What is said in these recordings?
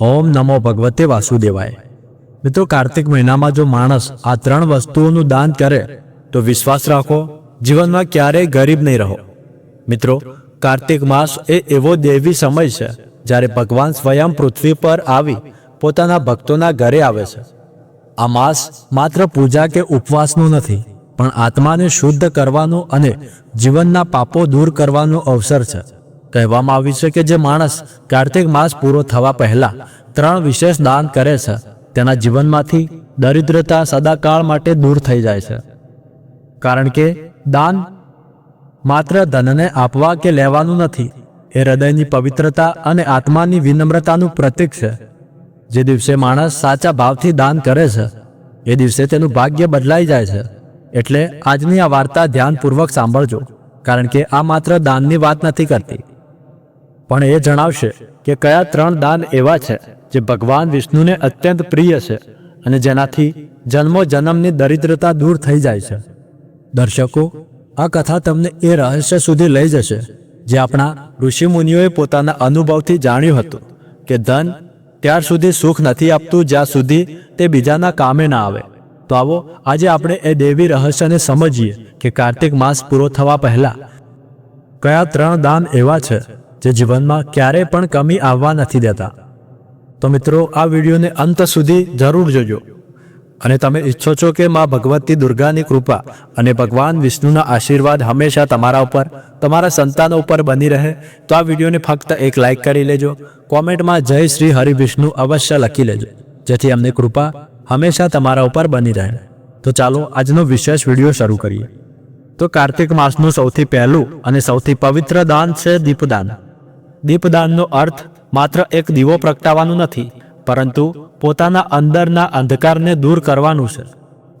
ઓમ નમો ભગવતે વાસુદેવાય. મિત્રો, કાર્તિક મહિનામાં જો માણસ આ ત્રણ વસ્તુઓનું દાન કરે, તો વિશ્વાસ રાખો, જીવનમાં ક્યારેય ગરીબ નહીં રહો. મિત્રો, કાર્તિક માસ એ એવો દેવી સમય છે, જ્યારે ભગવાન સ્વયં પૃથ્વી પર આવી પોતાના ભક્તોના ઘરે આવે છે. આ માસ માત્ર પૂજા કે ઉપવાસનું નથી, પણ આત્માને શુદ્ધ કરવાનો અને જીવનના પાપો દૂર કરવાનો અવસર છે. કહેવામાં આવ્યું છે કે જે માણસ કાર્તિક માસ પૂરો થવા પહેલા ત્રણ વિશેષ દાન કરે છે, તેના જીવનમાંથી દરિદ્રતા સદાકાળ માટે દૂર થઈ જાય છે. કારણ કે દાન માત્ર ધનને આપવા કે લેવાનું નથી, એ હૃદયની પવિત્રતા અને આત્માની વિનમ્રતાનું પ્રતીક છે. જે દિવસે માણસ સાચા ભાવથી દાન કરે છે, એ દિવસે તેનું ભાગ્ય બદલાઈ જાય છે. એટલે આજની આ વાર્તા ધ્યાનપૂર્વક સાંભળજો, કારણ કે આ માત્ર દાનની વાત નથી કરતી. પણ એ જણાવશે કે કયા ત્રણ દાન એવા છે જે ભગવાન વિષ્ણુને અત્યંત પ્રિય છે અને જેનાથી જન્મો જન્મની દરિદ્રતા દૂર થઈ જાય છે. દર્શકો, આ કથા તમને એ રહસ્ય સુધી લઈ જશે, જે આપણા ઋષિમુનિઓએ પોતાના અનુભવથી જાણ્યું હતું કે ધન ત્યાર સુધી સુખ નથી આપતું જ્યાં સુધી તે બીજાના કામે ના આવે. તો આવો, આજે આપણે એ દેવી રહસ્યને સમજીએ કે કાર્તિક માસ પૂરો થવા પહેલા કયા ત્રણ દાન એવા છે જે જીવનમાં ક્યારેય પણ કમી આવવા નથી દેતા. તો મિત્રો, આ વિડીયોને અંત સુધી જરૂર જોજો. અને તમે ઈચ્છો છો કે માં ભગવતી દુર્ગાની કૃપા અને ભગવાન વિષ્ણુના આશીર્વાદ હંમેશા તમારા ઉપર, તમારા સંતાનો ઉપર બની રહે, તો આ વિડીયોને ફક્ત એક લાઇક કરી લેજો. કોમેન્ટમાં જય શ્રી હરિ વિષ્ણુ અવશ્ય લખી લેજો, જેથી અમને કૃપા હંમેશા તમારા ઉપર બની રહે. તો ચાલો, આજનો વિશેષ વીડિયો શરૂ કરીએ. તો કાર્તિક માસનું સૌથી પહેલું અને સૌથી પવિત્ર દાન છે દીપદાન. દીપદાનનો અર્થ માત્ર એક દીવો પ્રગટાવવાનું નથી, પરંતુ પોતાના અંદરના અંધકારને દૂર કરવાનું છે.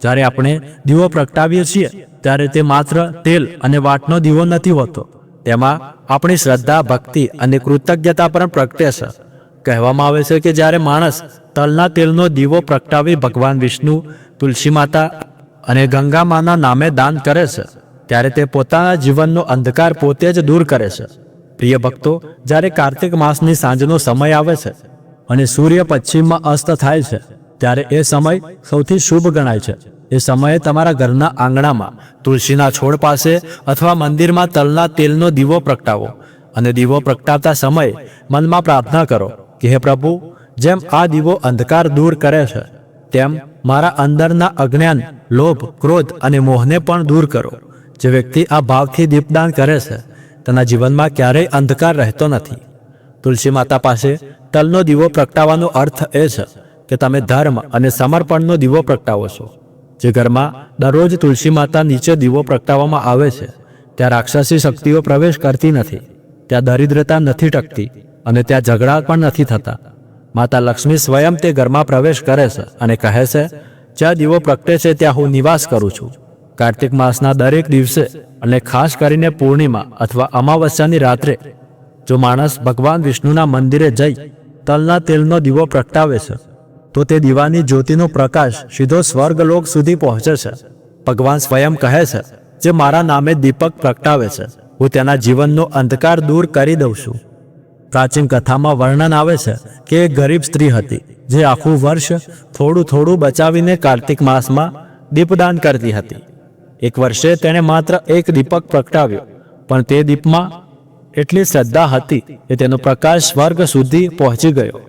જ્યારે આપણે દીવો પ્રગટાવીએ છીએ, ત્યારે તે માત્ર તેલ અને વાટનો દીવો નથી હોતો. તેમાં આપણી શ્રદ્ધા, ભક્તિ અને કૃતજ્ઞતા પણ પ્રગટે છે. કહેવામાં આવે છે કે જ્યારે માણસ તલના તેલનો દીવો પ્રગટાવી ભગવાન વિષ્ણુ, તુલસી માતા અને ગંગા માના નામે દાન કરે છે, ત્યારે તે પોતાના જીવનનો અંધકાર પોતે જ દૂર કરે છે. પ્રિય ભક્તો, જ્યારે કાર્તિક માસની સાંજનો સમય આવે છે અને સૂર્ય પશ્ચિમમાં અસ્ત થાય છે, ત્યારે એ સમય સૌથી શુભ ગણાય છે. એ સમયે તમારા ઘરના આંગણામાં તુલસીના છોડ પાસે અથવા મંદિરમાં તલના તેલનો દીવો પ્રગટાવો અને દીવો પ્રગટાવતા સમયે મનમાં પ્રાર્થના કરો કે, હે પ્રભુ, જેમ આ દીવો અંધકાર દૂર કરે છે, તેમ મારા અંદરના અજ્ઞાન, લોભ, ક્રોધ અને મોહને પણ દૂર કરો. જે વ્યક્તિ આ ભાવથી દીપદાન કરે છે તેના જીવનમાં ક્યારેય અંધકાર રહેતો નથી. તુલસી માતા પાસે તલનો દીવો પ્રગટાવવાનો અર્થ એ છે કે તમે ધર્મ અને સમર્પણનો દીવો પ્રગટાવો છો. જે ઘરમાં દરરોજ તુલસી માતા નીચે દીવો પ્રગટાવવામાં આવે છે, ત્યાં રાક્ષસી શક્તિઓ પ્રવેશ કરતી નથી, ત્યાં દરિદ્રતા નથી ટકતી અને ત્યાં ઝઘડા પણ નથી થતા. માતા લક્ષ્મી સ્વયં તે ઘરમાં પ્રવેશ કરે છે અને કહે છે, જ્યાં દીવો પ્રગટે છે ત્યાં હું નિવાસ કરું છું. કાર્તિક માસના દરેક દિવસે અને ખાસ કરીને પૂર્ણિમા અથવા અમાવસ્યાની રાત્રે, જો માણસ ભગવાન વિષ્ણુના મંદિરે જઈ તલના તેલનો દીવો પ્રગટાવે છે, તો તે દીવાની જ્યોતિનો પ્રકાશ સીધો સ્વર્ગલોક સુધી પહોંચે છે. ભગવાન સ્વયં કહે છે, જે મારા નામે દીપક પ્રગટાવે છે, હું તેના જીવનનો અંધકાર દૂર કરી દઉં છું. પ્રાચીન કથામાં વર્ણન આવે છે કે એક ગરીબ સ્ત્રી હતી, જે આખું વર્ષ થોડું થોડું બચાવીને કાર્તિક માસમાં દીપદાન કરતી હતી. એક વર્ષે તેણે માત્ર એક દીપક પ્રગટાવ્યો, પણ તે દીપમાં એટલી શ્રદ્ધા હતી કે તેનો પ્રકાશ સ્વર્ગ સુધી પહોંચી ગયો.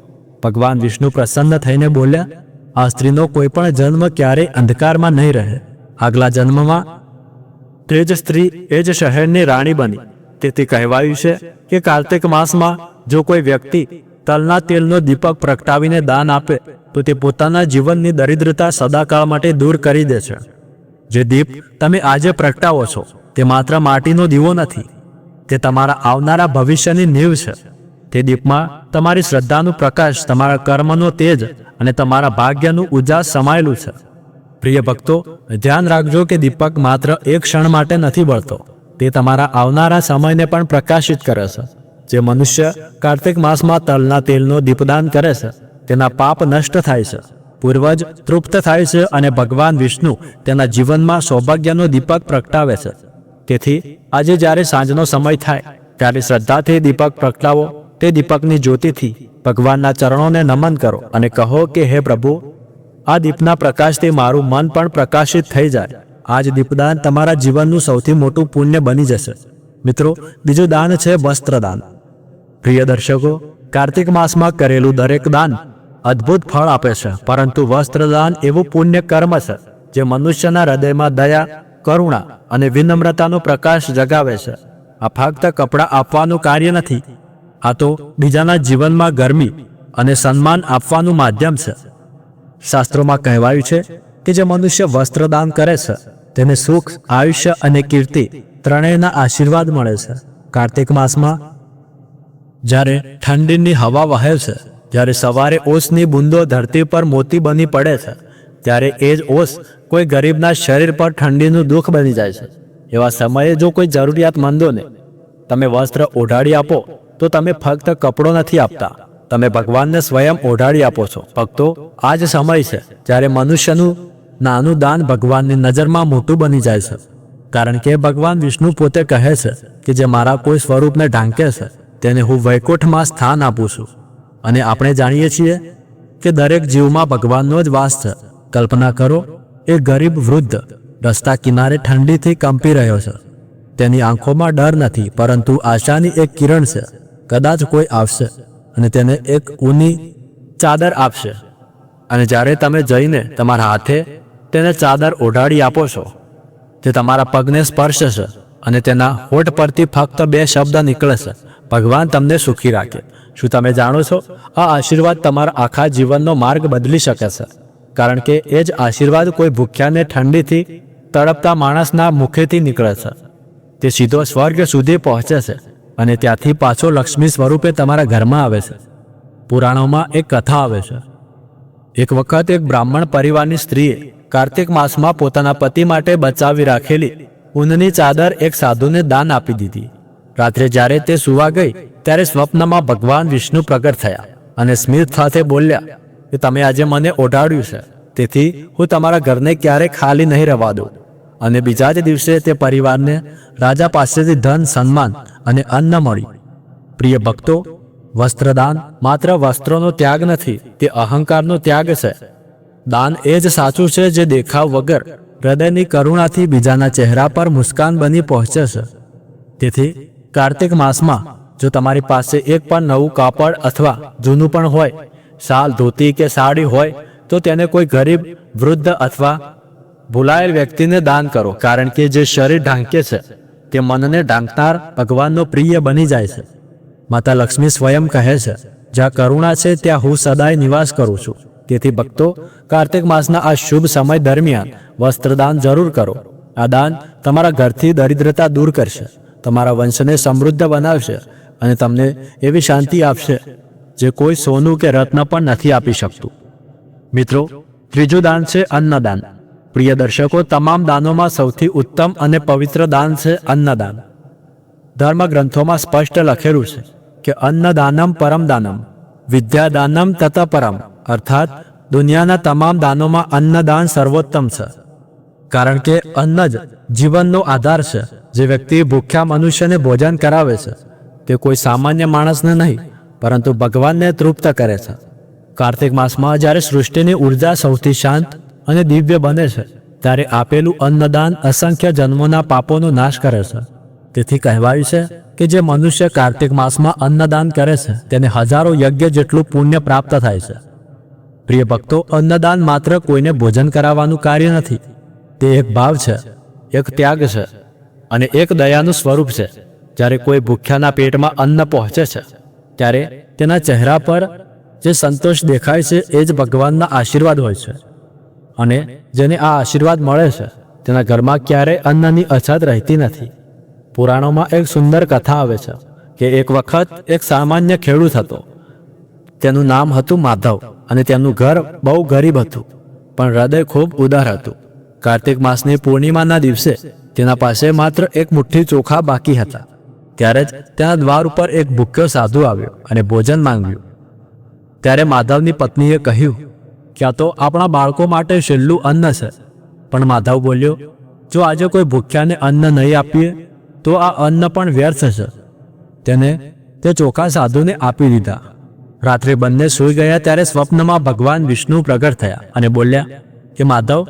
ભગવાન વિષ્ણુ પ્રસન્ન થઈને બોલ્યા, આ સ્ત્રીનો કોઈ પણ જન્મ ક્યારેય અંધકારમાં નહીં રહે. આગલા જન્મમાં તે જ સ્ત્રી એ જ શહેરની રાણી બની. તેથી કહેવાયું છે કે કાર્તિક માસમાં જો કોઈ વ્યક્તિ તલના તેલનો દીપક પ્રગટાવીને દાન આપે, તો તે પોતાના જીવનની દરિદ્રતા સદાકાળ માટે દૂર કરી દે છે. જે દીપ તમે આજે પ્રગટાવો છો, તે માત્ર માટીનો દીવો નથી, તે તમારા આવનારા ભવિષ્યની નીવ છે. તે દીપમાં તમારી શ્રદ્ધાનું પ્રકાશ, તમારા કર્મનો તેજ અને તમારા ભાગ્યનું ઉજાસ સમાયેલું છે. પ્રિય ભક્તો, ધ્યાન રાખજો કે દીપક માત્ર એક ક્ષણ માટે નથી બળતો, તે તમારા આવનારા સમયને પણ પ્રકાશિત કરે છે. જે મનુષ્ય કાર્તિક માસમાં તલના તેલનો દીપદાન કરે છે, તેના પાપ નષ્ટ થાય છે. પૂર્વજ તૃપ્ત થાય છે અને ભગવાન વિષ્ણુ તેના જીવનમાં સૌભાગ્યનો દીપક પ્રગટાવે છે. તેથી, આજે જ્યારે સાંજનો સમય થાય, ત્યારે શ્રદ્ધાથી દીપક પ્રગટાવો, તે દીપકની જ્યોતિથી ભગવાનના ચરણોને નમન કરો અને કહો કે, હે પ્રભુ, આ દીપના પ્રકાશથી મારું મન પણ પ્રકાશિત થઈ જાય. આ જ દીપદાન તમારા જીવનનું સૌથી મોટું પુણ્ય બની જશે. મિત્રો, બીજું દાન છે વસ્ત્રદાન. પ્રિય દર્શકો, કાર્તિક માસમાં કરેલું દરેક દાન અદ્ભુત ફળ આપે છે, પરંતુ વસ્ત્રદાન એવું પુણ્ય કર્મ છે, જે મનુષ્યના હૃદયમાં દયા, કરુણા અને વિનમ્રતાનો પ્રકાશ જગાવે છે. આ ફક્ત કપડાં આપવાનું કાર્ય નથી, આ તો બીજાના જીવનમાં ગરમી અને સન્માન આપવાનું માધ્યમ છે. શાસ્ત્રોમાં કહેવાયું છે કે જે મનુષ્ય વસ્ત્રદાન કરે છે, તેને સુખ, આયુષ્ય અને કીર્તિ ત્રણેયના આશીર્વાદ મળે છે. કાર્તિક માસમાં જ્યારે ઠંડીની હવા વહે છે જ્યારે સવારે ઓસની બૂંદો ધરતી પર મોતી બની પડે છે, ત્યારે એ જ ઓસ કોઈ ગરીબના શરીર પર ઠંડીનું દુઃખ બની જાય છે. એવા સમયે જો કોઈ જરૂરિયાતમંદોને તમે વસ્ત્ર ઓઢાડી આપો, તો તમે ફક્ત કપડો નથી આપતા. તમે ભગવાનને સ્વયં ઓઢાડી આપો છો. ભક્તો આ જ સમય છે જ્યારે મનુષ્યનું નાનું દાન ભગવાનની નજરમાં મોટું બની જાય છે. કારણ કે ભગવાન વિષ્ણુ પોતે કહે છે કે જે મારા કોઈ સ્વરૂપને ઢાંકે છે, તેને હું વૈકુંઠમાં સ્થાન આપું છું. અને આપણે જાણીએ છીએ કે દરેક જીવમાં ભગવાનનો જ વાસ છે. કલ્પના કરો, એ ગરીબ વૃદ્ધ રસ્તા કિનારે ઠંડીથી કંપી રહ્યો છે. તેની આંખોમાં ડર નથી, પરંતુ આશાની એક કિરણ છે. કદાચ કોઈ આવશે અને તેને એક ઊની ચાદર આપશે. અને જ્યારે તમે જઈને તમારા હાથે તેને ચાદર ઓઢાડી આપો છો, તે તમારા પગને સ્પર્શશે. અને તેના હોઠ પરથી ફક્ત બે શબ્દ નીકળે છે ભગવાન તમને સુખી રાખે. શું તમે જાણો છો? આ આશીર્વાદ તમારા આખા જીવનનો માર્ગ બદલી શકે છે. કારણ કે એ જ આશીર્વાદ કોઈ ભૂખ્યાને ઠંડીથી તડપતા માણસના મુખેથી નીકળે છે. તે સીધો સ્વર્ગ સુધી પહોંચે છે અને ત્યાંથી પાછો લક્ષ્મી સ્વરૂપે તમારા ઘરમાં આવે છે. પુરાણોમાં એક કથા આવે છે. એક વખત એક બ્રાહ્મણ પરિવારની સ્ત્રીએ કાર્તિક માસમાં પોતાના પતિ માટે બચાવી રાખેલી ઊનની ચાદર એક સાધુને દાન આપી દીધી. રાત્રે જ્યારે તે સુવા ગઈ, ત્યારે સ્વપ્નમાં ભગવાન વિષ્ણુ પ્રગટ થયા અને સ્મિત સાથે બોલ્યા, કે તમે આજે મને ઓઢાડ્યું છે. તેથી હું તમારા ઘરને ક્યારેય ખાલી નહીં રહેવા દઉં. અને બીજા જ દિવસે તે પરિવારને રાજા પાસેથી ધન, સન્માન અને અન્ન મળ્યું. પ્રિય ભક્તો, વસ્ત્રદાન માત્ર વસ્ત્રોનો ત્યાગ નથી, તે અહંકારનો ત્યાગ છે. દાન એ જ સાચું છે જે દેખાવ વગર હૃદયની કરુણાથી બીજાના ચહેરા પર મુસ્કાન બની પહોંચે છે તેથી, કાર્તિક માસમાં, જો તમારી પાસે એક પણ નવું કાપડ અથવા જૂનું પણ હોય, શાલ, ધોતી કે સાડી હોય, તો તેને કોઈ ગરીબ, વૃદ્ધ અથવા ભૂલાયેલ વ્યક્તિને દાન કરો. કારણ કે જે શરીર ઢાંકે છે, તે મનને ઢાંકનાર ભગવાનનો પ્રિય બની જાય છે. માતા લક્ષ્મી સ્વયં કહે છે, જ્યાં કરુણા છે, ત્યાં હું સદાય નિવાસ કરું છું. તેથી ભક્તો, કાર્તિક માસના આ શુભ સમય દરમિયાન વસ્ત્રદાન જરૂર કરો. આ દાન તમારા ઘરથી દરિદ્રતા દૂર કરશે. તમારા વંશને સમૃદ્ધ બનાવશે અને તમને એવી શાંતિ આપશે જે કોઈ સોનું કે રત્ન પણ નથી આપી શકતું. મિત્રો, ત્રીજું દાન છે અન્નદાન. પ્રિય દર્શકો, તમામ દાનોમાં સૌથી ઉત્તમ અને પવિત્ર દાન છે અન્નદાન. ધર્મ ગ્રંથોમાં સ્પષ્ટ લખેલું છે કે અન્નદાનમ પરમ દાનમ, વિદ્યાદાનમ તથા પરમ, અર્થાત દુનિયાના તમામ દાનોમાં અન્નદાન સર્વોત્તમ છે. કારણ કે અન્ન જ જીવનનો આધાર છે. જે વ્યક્તિ ભૂખ્યા મનુષ્યને ભોજન કરાવે છે, તે કોઈ સામાન્ય માણસને નહીં, પરંતુ ભગવાનને તૃપ્ત કરે છે. કાર્તિક માસમાં જ્યારે સૃષ્ટિની ઊર્જા સૌથી શાંત અને દિવ્ય બને છે, ત્યારે આપેલું અન્નદાન અસંખ્ય જન્મોના પાપોનો નાશ કરે છે. તેથી કહેવાયું છે કે જે મનુષ્ય કાર્તિક માસમાં અન્નદાન કરે છે, તેને હજારો યજ્ઞ જેટલું પુણ્ય પ્રાપ્ત થાય છે. પ્રિય ભક્તો, અન્નદાન માત્ર કોઈને ભોજન કરાવવાનું કાર્ય નથી. તે એક ભાવ છે, એક ત્યાગ છે અને એક દયાનું સ્વરૂપ છે. જ્યારે કોઈ ભૂખ્યાના પેટમાં અન્ન પહોંચે છે, ત્યારે તેના ચહેરા પર જે સંતોષ દેખાય છે એ જ ભગવાનના આશીર્વાદ હોય છે. અને જેને આ આશીર્વાદ મળે છે, તેના ઘરમાં ક્યારેય અન્નની અછત રહેતી નથી. પુરાણોમાં એક સુંદર કથા આવે છે કે એક વખત એક સામાન્ય ખેડૂત હતો. તેનું નામ હતું માધવ અને તેમનું ઘર બહુ ગરીબ હતું, પણ હૃદય ખૂબ ઉદાર હતું. કાર્તિક માસની પૂર્ણિમાના દિવસે તેના પાસે માત્ર એક મુઠ્ઠી ચોખા બાકી હતા. ત્યારે જ તેના દ્વાર ઉપર એક ભૂખ્યો સાધુ આવ્યો અને ભોજન માંગ્યું. ત્યારે માધવની પત્નીએ કહ્યું, ક્યાં તો આપણા બાળકો માટે છેલ્લું અન્ન છે. પણ માધવ બોલ્યો, જો આજે કોઈ ભૂખ્યાને અન્ન નહીં આપીએ, તો આ અન્ન પણ વ્યર્થ છે. તેને તે ચોખા સાધુને આપી દીધા. રાત્રે બંને સૂઈ ગયા ત્યારે સ્વપ્નમાં ભગવાન વિષ્ણુ પ્રગટ થયા અને બોલ્યા, કે માધવ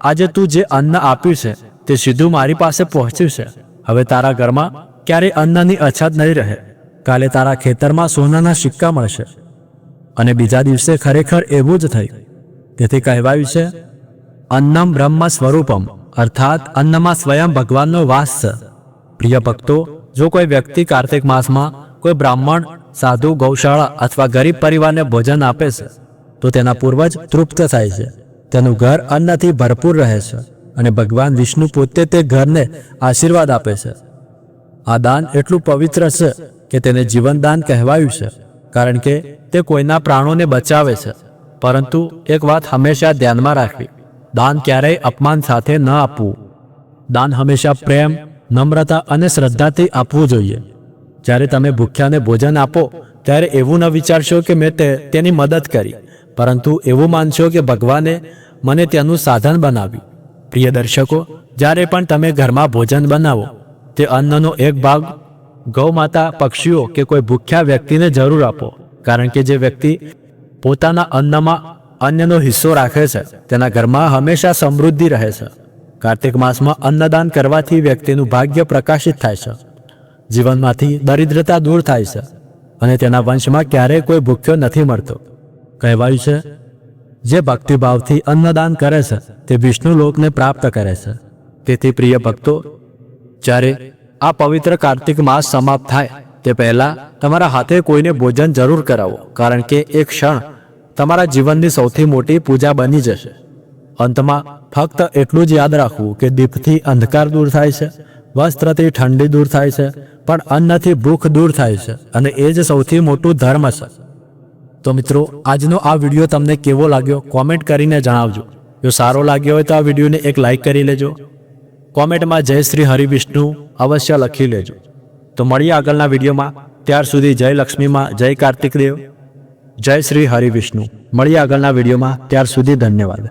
આજે તું જે અન્ન આપ્યું છે, તે સીધું મારી પાસે પહોંચ્યું છે. હવે તારા ઘરમાં ક્યારેય અન્નની અછત નહીં રહે. કાલે તારા ખેતરમાં સોનાના સિક્કા મળશે. અને બીજા દિવસે ખરેખર એવું જ થયું. તેથી કહેવાયું છે, અન્નમ બ્રહ્મ સ્વરૂપમ અર્થાત અન્નમાં સ્વયં ભગવાનનો વાસ છે. પ્રિય ભક્તો, જો કોઈ વ્યક્તિ કાર્તિક માસમાં કોઈ બ્રાહ્મણ, સાધુ, ગૌશાળા અથવા ગરીબ પરિવારને ભોજન આપે છે, તો તેના પૂર્વજ તૃપ્ત થાય છે. તેનું ઘર અન્નથી ભરપૂર રહે છે અને ભગવાન વિષ્ણુ પોતે તે ઘરને આશીર્વાદ આપે છે. આ દાન એટલું પવિત્ર છે કે તેને જીવનદાન કહેવાયું છે, કારણ કે તે કોઈના પ્રાણોને બચાવે છે. પરંતુ એક વાત હંમેશા ધ્યાનમાં રાખવી, દાન ક્યારેય અપમાન સાથે ન આપવું. દાન હંમેશા પ્રેમ, નમ્રતા અને શ્રદ્ધાથી આપવું જોઈએ. જ્યારે તમે ભૂખ્યાને ભોજન આપો, ત્યારે એવું ન વિચારશો કે મેં તેની મદદ કરી. પરંતુ એવું માનશો કે ભગવાને મને તેનું સાધન બનાવ્યું. પ્રિય દર્શકો, જ્યારે પણ તમે ઘરમાં ભોજન બનાવો, તે અન્નનો એક ભાગ ગૌ માતા પક્ષીઓ કે કોઈ ભૂખ્યા વ્યક્તિને જરૂર આપો. કારણ કે જે વ્યક્તિ પોતાના અન્નમાં અન્યનો હિસ્સો રાખે છે, તેના ઘરમાં હંમેશા સમૃદ્ધિ રહે છે. કાર્તિક માસમાં અન્નદાન કરવાથી વ્યક્તિનું ભાગ્ય પ્રકાશિત થાય છે. જીવનમાંથી દરિદ્રતા દૂર થાય છે અને તેના વંશમાં ક્યારેય કોઈ ભૂખ્યો નથી મળતો કહેવાયું છે, જે ભક્તિભાવથી અન્નદાન કરે છે, તે વિષ્ણુ લોકને પ્રાપ્ત કરે છે. તેથી પ્રિય ભક્તો, જ્યારે આ પવિત્ર કાર્તિક માસ સમાપ્ત થાય, તે પહેલા તમારા હાથે કોઈને ભોજન જરૂર કરાવો, કારણ કે એક ક્ષણ તમારા જીવનની સૌથી મોટી પૂજા બની જશે. અંતમાં ફક્ત એટલું જ યાદ રાખવું કે દીપથી અંધકાર દૂર થાય છે, વસ્ત્રથી ઠંડી દૂર થાય છે, પણ અન્નથી ભૂખ દૂર થાય છે, અને એ જ સૌથી મોટું ધર્મ છે. તો મિત્રો, આજનો આ વીડિયો તમને કેવો લાગ્યો કોમેન્ટ કરીને જણાવજો. જો સારો લાગ્યો હોય તો આ વિડીયોને એક લાઈક કરી લેજો. કોમેન્ટમાં જય શ્રી હરિવિષ્ણુ અવશ્ય લખી લેજો. તો મળીએ આગળના વિડીયોમાં. ત્યાર સુધી જય લક્ષ્મીમાં, જય કાર્તિક દેવ જય શ્રી હરિવિષ્ણુ. મળીએ આગળના વિડીયોમાં. ત્યાર સુધી ધન્યવાદ.